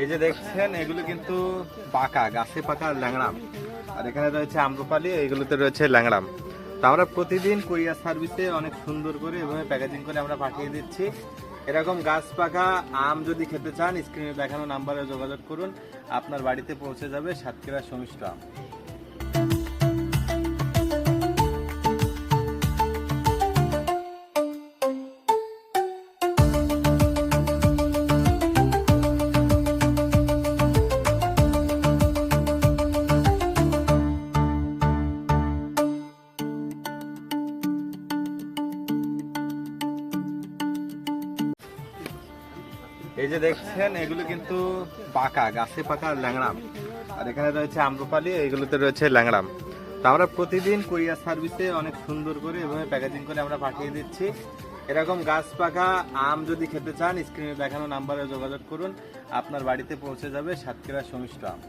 এই যে দেখছেন, এগুলো কিন্তু পাকা, গাছে পাকা ল্যাংড়াম। আর এখানে রয়েছে আম্রপালি এগুলোতে রয়েছে ল্যাংড়াম। তো আমরা প্রতিদিন কুরিয়ার সার্ভিসে অনেক সুন্দর করে এভাবে প্যাকেজিং করে আমরা পাঠিয়ে দিচ্ছি। এরকম গাছ পাকা, আম যদি খেতে চান, স্ক্রিনে দেখানো নাম্বারে যোগাযোগ করুন। আপনার বাড়িতে পৌঁছে যাবে সাতক্ষীরা সমিষ্ট আম। এই যে দেখছেন, এগুলো কিন্তু পাকা, গাছে পাকা ল্যাংড়াম। আর এখানে রয়েছে আম্রপালি, এগুলোতে রয়েছে ল্যাংড়াম। তো আমরা প্রতিদিন কুরিয়ার সার্ভিসে অনেক সুন্দর করে এভাবে প্যাকেজিং করে আমরা পাঠিয়ে দিচ্ছি। এরকম গাছ পাকা, আম যদি খেতে চান, স্ক্রিনে দেখানো নাম্বারে যোগাযোগ করুন। আপনার বাড়িতে পৌঁছে যাবে সাতক্ষীরা সমিষ্ট আম।